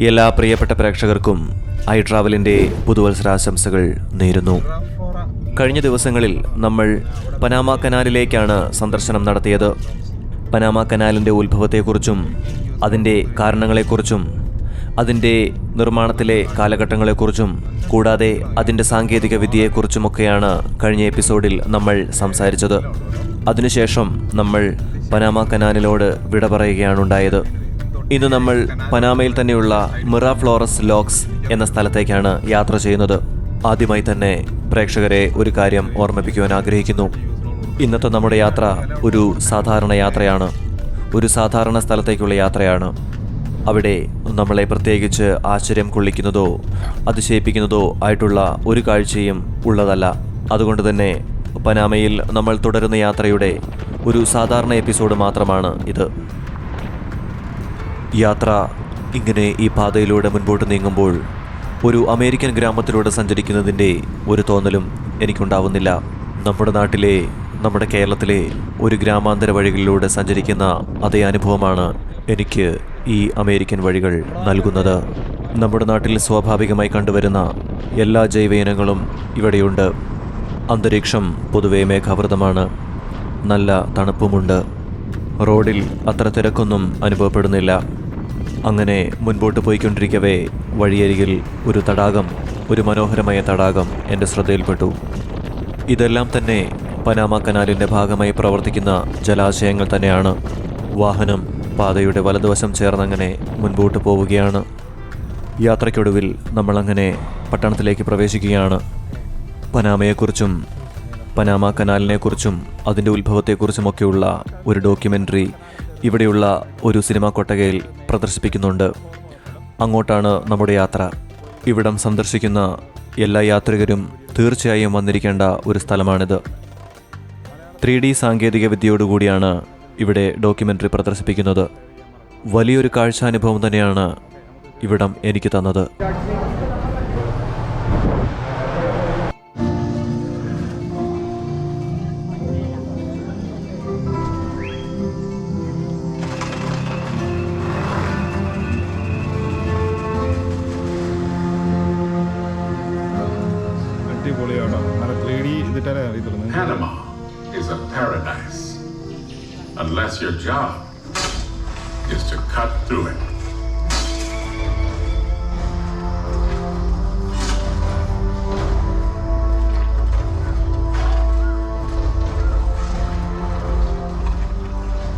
എല്ലാ പ്രിയപ്പെട്ട പ്രേക്ഷകർക്കും ഐ ട്രാവലിന്റെ പുതുവത്സരാശംസകൾ നേരുന്നു. കഴിഞ്ഞ ദിവസങ്ങളിൽ നമ്മൾ പനാമ കനാലിലേക്കാണ് സന്ദർശനം നടത്തിയത്. പനാമ കനാലിന്റെ ഉത്ഭവത്തെക്കുറിച്ചും അതിന്റെ കാരണങ്ങളെക്കുറിച്ചും അതിന്റെ നിർമ്മാണത്തിലെ കാലഘട്ടങ്ങളെക്കുറിച്ചും കൂടാതെ അതിന്റെ സാങ്കേതിക വിദ്യയെക്കുറിച്ചുമൊക്കെയാണ് കഴിഞ്ഞ എപ്പിസോഡിൽ നമ്മൾ സംസാരിച്ചത്. അതിനുശേഷം നമ്മൾ പനാമ കനാലിനോട് വിട പറയുകയാണ് ഉണ്ടായത്. ഇന്ന് നമ്മൾ പനാമയിൽ തന്നെയുള്ള മിറ ഫ്ലോറസ് ലോക്സ് എന്ന സ്ഥലത്തേക്കാണ് യാത്ര ചെയ്യുന്നത്. ആദ്യമായി തന്നെ പ്രേക്ഷകരെ ഒരു കാര്യം ഓർമ്മിപ്പിക്കുവാൻ ആഗ്രഹിക്കുന്നു. ഇന്നത്തെ നമ്മുടെ യാത്ര ഒരു സാധാരണ യാത്രയാണ്. ഒരു സാധാരണ സ്ഥലത്തേക്കുള്ള യാത്രയാണ്. അവിടെ നമ്മളെ പ്രത്യേകിച്ച് ആശ്ചര്യം കൊള്ളിക്കുന്നതോ അതിശയിപ്പിക്കുന്നതോ ആയിട്ടുള്ള ഒരു കാഴ്ചയും ഉള്ളതല്ല. അതുകൊണ്ട് തന്നെ പനാമയിൽ നമ്മൾ തുടരുന്ന യാത്രയുടെ ഒരു സാധാരണ എപ്പിസോഡ് മാത്രമാണ് ഇത്. യാത്ര ഇങ്ങനെ ഈ പാതയിലൂടെ മുൻപോട്ട് നീങ്ങുമ്പോൾ ഒരു അമേരിക്കൻ ഗ്രാമത്തിലൂടെ സഞ്ചരിക്കുന്നതിന്റെ ഒരു തോന്നലും എനിക്കുണ്ടാവുന്നില്ല. നമ്മുടെ നാട്ടിലെ നമ്മുടെ കേരളത്തിലെ ഒരു ഗ്രാമാന്തര വഴികളിലൂടെ സഞ്ചരിക്കുന്ന അതേ അനുഭവമാണ് എനിക്ക് ഈ അമേരിക്കൻ വഴികൾ നൽകുന്നത്. നമ്മുടെ നാട്ടിൽ സ്വാഭാവികമായി കണ്ടുവരുന്ന എല്ലാ ജൈവ ഇനങ്ങളും ഇവിടെയുണ്ട്. അന്തരീക്ഷം പൊതുവെ മേഘാവൃതമാണ്. നല്ല തണുപ്പുമുണ്ട്. റോഡിൽ അത്ര തിരക്കൊന്നും അനുഭവപ്പെടുന്നില്ല. അങ്ങനെ മുൻപോട്ട് പോയിക്കൊണ്ടിരിക്കവേ വഴിയരികിൽ ഒരു തടാകം ഒരു മനോഹരമായ തടാകം എന്റെ ശ്രദ്ധയിൽപ്പെട്ടു. ഇതെല്ലാം തന്നെ പനാമ കനാലിന്റെ ഭാഗമായി പ്രവർത്തിക്കുന്ന ജലാശയങ്ങൾ തന്നെയാണ്. വാഹനം പാതയുടെ വലതുവശം ചേർന്നങ്ങനെ മുൻപോട്ട് പോവുകയാണ്. യാത്രയ്ക്കൊടുവിൽ നമ്മളങ്ങനെ പട്ടണത്തിലേക്ക് പ്രവേശിക്കുകയാണ്. പനാമയെക്കുറിച്ചും പനാമ കനാലിനെക്കുറിച്ചും അതിന്റെ ഉത്ഭവത്തെക്കുറിച്ചുമൊക്കെയുള്ള ഒരു ഡോക്യുമെന്ററി ഇവിടെയുള്ള ഒരു സിനിമാ കൊട്ടകയിൽ പ്രദർശിപ്പിക്കുന്നുണ്ട്. അങ്ങോട്ടാണ് നമ്മുടെ യാത്ര. ഇവിടം സന്ദർശിക്കുന്ന എല്ലാ യാത്രികരും തീർച്ചയായും വന്നിരിക്കേണ്ട ഒരു സ്ഥലമാണിത്. ത്രീ ഡി സാങ്കേതിക വിദ്യയോടുകൂടിയാണ് ഇവിടെ ഡോക്യുമെന്ററി പ്രദർശിപ്പിക്കുന്നത്. വലിയൊരു കാഴ്ചാനുഭവം തന്നെയാണ് ഇവിടം എനിക്ക് തന്നത്. അടിപൊളിയാണോ നല്ല ത്രീ ഡി ഇതിട്ടാലേ അറിയത്തുള്ളൂ നിങ്ങൾക്ക് Panama is a paradise. Unless your job is to cut through it.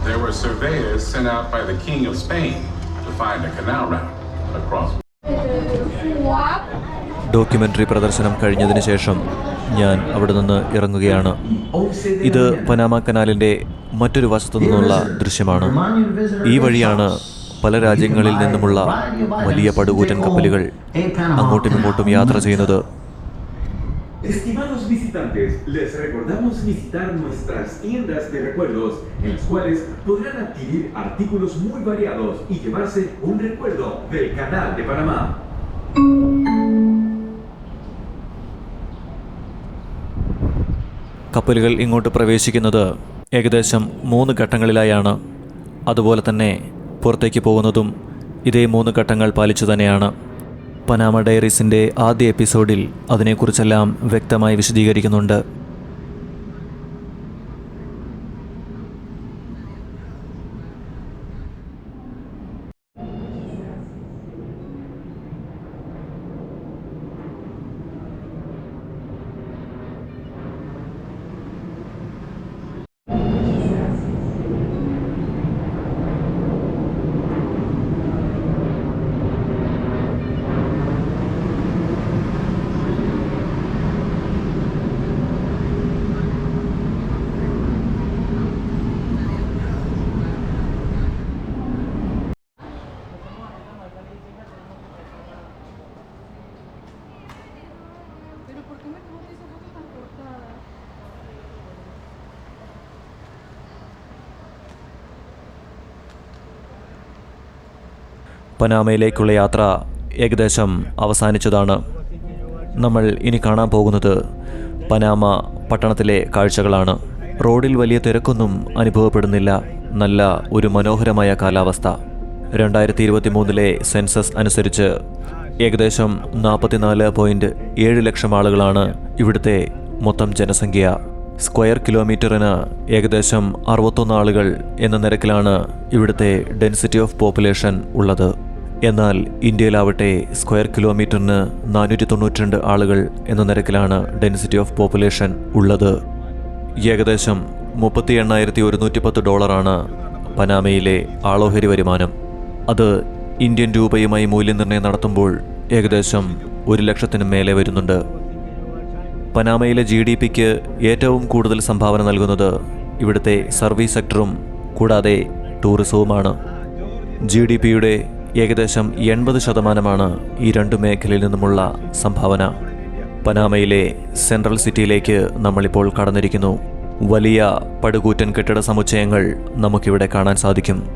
There were surveyors sent out by the King of Spain to find a canal route across documentary പ്രദർശനം കഴിഞ്ഞതിന് ശേഷം ഞാൻ അവിടെ നിന്ന് ഇറങ്ങുകയാണ് ഇത് പനാമ കനാലിന്റെ മറ്റൊരു വശത്തു നിന്നുള്ള ദൃശ്യമാണ് ഈ വഴിയാണ് പല രാജ്യങ്ങളിൽ നിന്നുമുള്ള വലിയ പടുകൂറ്റൻ കപ്പലുകൾ അങ്ങോട്ടും ഇങ്ങോട്ടും യാത്ര ചെയ്യുന്നത് Estimados visitantes, les recordamos visitar nuestras tiendas de recuerdos, en las cuales podrán adquirir artículos muy variados y llevarse un recuerdo del Canal de Panamá. കപ്പലുകൾ ഇങ്ങോട്ട് പ്രവേശിക്കുന്നത് ഏകദേശം മൂന്ന് ഘട്ടങ്ങളിലായാണ്. അതുപോലെ തന്നെ പുറത്തേക്ക് പോകുന്നതും ഇതേ മൂന്ന് ഘട്ടങ്ങൾ പാലിച്ചു തന്നെയാണ്. പനാമ ഡയറീസിന്റെ ആദ്യ എപ്പിസോഡിൽ അതിനെക്കുറിച്ചെല്ലാം വ്യക്തമായി വിശദീകരിക്കുന്നുണ്ട്. പനാമയിലേക്കുള്ള യാത്ര ഏകദേശം അവസാനിച്ചതാണ്. നമ്മൾ ഇനി കാണാൻ പോകുന്നത് പനാമ പട്ടണത്തിലെ കാഴ്ചകളാണ്. റോഡിൽ വലിയ തിരക്കൊന്നും അനുഭവപ്പെടുന്നില്ല. നല്ല ഒരു മനോഹരമായ കാലാവസ്ഥ. രണ്ടായിരത്തി ഇരുപത്തി മൂന്നിലെ സെൻസസ് അനുസരിച്ച് ഏകദേശം നാൽപ്പത്തിനാല് പോയിന്റ് ഏഴ് ലക്ഷം ആളുകളാണ് ഇവിടുത്തെ മൊത്തം ജനസംഖ്യ. സ്ക്വയർ കിലോമീറ്ററിന് ഏകദേശം അറുപത്തൊന്ന് ആളുകൾ എന്ന നിരക്കിലാണ് ഇവിടുത്തെ ഡെൻസിറ്റി ഓഫ് പോപ്പുലേഷൻ ഉള്ളത്. എന്നാൽ ഇന്ത്യയിലാവട്ടെ സ്ക്വയർ കിലോമീറ്ററിന് നാനൂറ്റി തൊണ്ണൂറ്റിരണ്ട് ആളുകൾ എന്ന നിരക്കിലാണ് ഡെൻസിറ്റി ഓഫ് പോപ്പുലേഷൻ ഉള്ളത്. ഏകദേശം മുപ്പത്തി എണ്ണായിരത്തി ഒരുന്നൂറ്റി പത്ത് ഡോളറാണ് പനാമയിലെ ആളോഹരി വരുമാനം. അത് ഇന്ത്യൻ രൂപയുമായി മൂല്യനിർണയം നടത്തുമ്പോൾ ഏകദേശം ഒരു ലക്ഷത്തിന് മേലെ വരുന്നുണ്ട്. പനാമയിലെ ജി ഡി പിക്ക് ഏറ്റവും കൂടുതൽ സംഭാവന നൽകുന്നത് ഇവിടുത്തെ സർവീസ് സെക്ടറും കൂടാതെ ടൂറിസവുമാണ്. ജി ഡി പിയുടെ ഏകദേശം എൺപത് ശതമാനമാണ് ഈ രണ്ട് മേഖലയിൽ നിന്നുമുള്ള സംഭാവന. പനാമയിലെ സെൻട്രൽ സിറ്റിയിലേക്ക് നമ്മളിപ്പോൾ കടന്നിരിക്കുന്നു. വലിയ പടുകൂറ്റൻ കെട്ടിട സമുച്ചയങ്ങൾ നമുക്കിവിടെ കാണാൻ സാധിക്കും.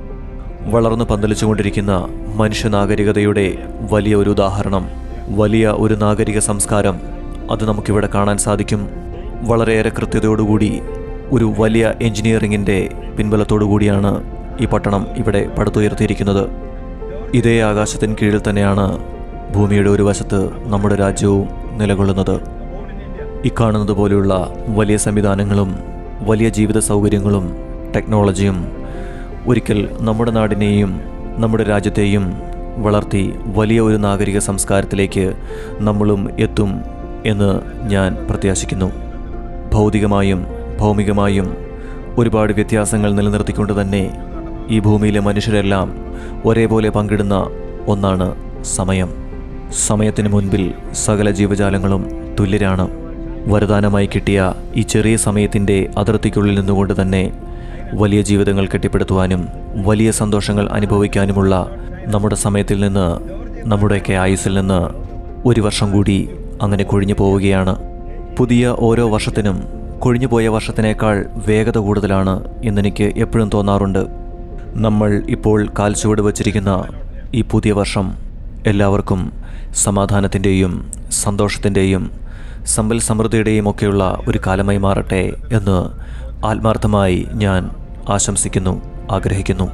വളർന്നു പന്തലിച്ചുകൊണ്ടിരിക്കുന്ന മനുഷ്യനാഗരികതയുടെ വലിയ ഒരു ഉദാഹരണം വലിയ ഒരു നാഗരിക സംസ്കാരം അത് നമുക്കിവിടെ കാണാൻ സാധിക്കും. വളരെയേറെ കൃത്യതയോടുകൂടി ഒരു വലിയ എഞ്ചിനീയറിങ്ങിന്റെ പിൻബലത്തോടു കൂടിയാണ് ഈ പട്ടണം ഇവിടെ പടുത്തുയർത്തിയിരിക്കുന്നത്. ഇതേ ആകാശത്തിന് കീഴിൽ തന്നെയാണ് ഭൂമിയുടെ ഒരു വശത്ത് നമ്മുടെ രാജ്യവും നിലകൊള്ളുന്നത്. ഇക്കാണുന്നത് പോലെയുള്ള വലിയ സംവിധാനങ്ങളും വലിയ ജീവിത സൗകര്യങ്ങളും ടെക്നോളജിയും ഒരിക്കൽ നമ്മുടെ നാടിനെയും നമ്മുടെ രാജ്യത്തെയും വളർത്തി വലിയ ഒരു നാഗരിക സംസ്കാരത്തിലേക്ക് നമ്മളും എത്തും എന്ന് ഞാൻ പ്രത്യാശിക്കുന്നു. ഭൗതികമായും ഭൗമികമായും ഒരുപാട് വ്യത്യാസങ്ങൾ നിലനിർത്തിക്കൊണ്ട് തന്നെ ഈ ഭൂമിയിലെ മനുഷ്യരെല്ലാം ഒരേപോലെ പങ്കിടുന്ന ഒന്നാണ് സമയം. സമയത്തിന് മുൻപിൽ സകല ജീവജാലങ്ങളും തുല്യരാണ്. വരദാനമായി കിട്ടിയ ഈ ചെറിയ സമയത്തിന്റെ അതിർത്തിക്കുള്ളിൽ നിന്നുകൊണ്ട് തന്നെ വലിയ ജീവിതങ്ങൾ കെട്ടിപ്പടുത്തുവാനും വലിയ സന്തോഷങ്ങൾ അനുഭവിക്കാനുമുള്ള നമ്മുടെ സമയത്തിൽ നിന്ന് നമ്മുടെയൊക്കെ ആയുസ്സിൽ നിന്ന് ഒരു വർഷം കൂടി അങ്ങനെ കൊഴിഞ്ഞു പോവുകയാണ്. പുതിയ ഓരോ വർഷത്തിനും കൊഴിഞ്ഞുപോയ വർഷത്തിനേക്കാൾ വേഗത കൂടുതലാണ് എന്നെനിക്ക് എപ്പോഴും തോന്നാറുണ്ട്. നമ്മൾ ഇപ്പോൾ കാൽച്ചുവട് ചുവട് വച്ചിരിക്കുന്ന ഈ പുതിയ വർഷം എല്ലാവർക്കും സമാധാനത്തിന്റെയും സന്തോഷത്തിന്റെയും സമ്പൽ സമൃദ്ധിയുടെയും ഒക്കെയുള്ള ഒരു കാലമായി മാറട്ടെ എന്ന് ആത്മാർത്ഥമായി ഞാൻ ആശംസിക്കുന്നു ആഗ്രഹിക്കുന്നു.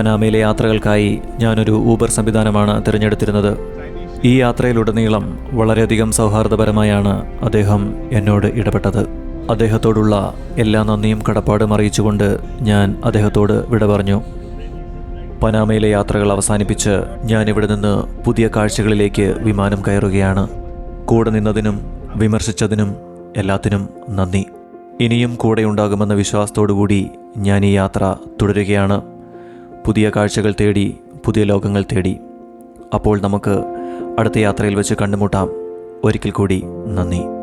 പനാമയിലെ യാത്രകൾക്കായി ഞാനൊരു ഊബർ സംവിധാനമാണ് തിരഞ്ഞെടുത്തിരുന്നത്. ഈ യാത്രയിലുടനീളം വളരെയധികം സൗഹാർദ്ദപരമായാണ് അദ്ദേഹം എന്നോട് ഇടപെട്ടത്. അദ്ദേഹത്തോടുള്ള എല്ലാ നന്ദിയും കടപ്പാടും അറിയിച്ചുകൊണ്ട് ഞാൻ അദ്ദേഹത്തോട് വിട പറഞ്ഞു. പനാമയിലെ യാത്രകൾ അവസാനിപ്പിച്ച് ഞാൻ ഇവിടെ നിന്ന് പുതിയ കാഴ്ചകളിലേക്ക് വിമാനം കയറുകയാണ്. കൂടെ നിന്നതിനും വിമർശിച്ചതിനും എല്ലാത്തിനും നന്ദി. ഇനിയും കൂടെയുണ്ടാകുമെന്ന വിശ്വാസത്തോടുകൂടി ഞാൻ ഈ യാത്ര തുടരുകയാണ്. പുതിയ കാഴ്ചകൾ തേടി പുതിയ ലോകങ്ങൾ തേടി. അപ്പോൾ നമുക്ക് അടുത്ത യാത്രയിൽ വെച്ച് കണ്ടുമുട്ടാം. ഒരിക്കൽ കൂടി നന്ദി.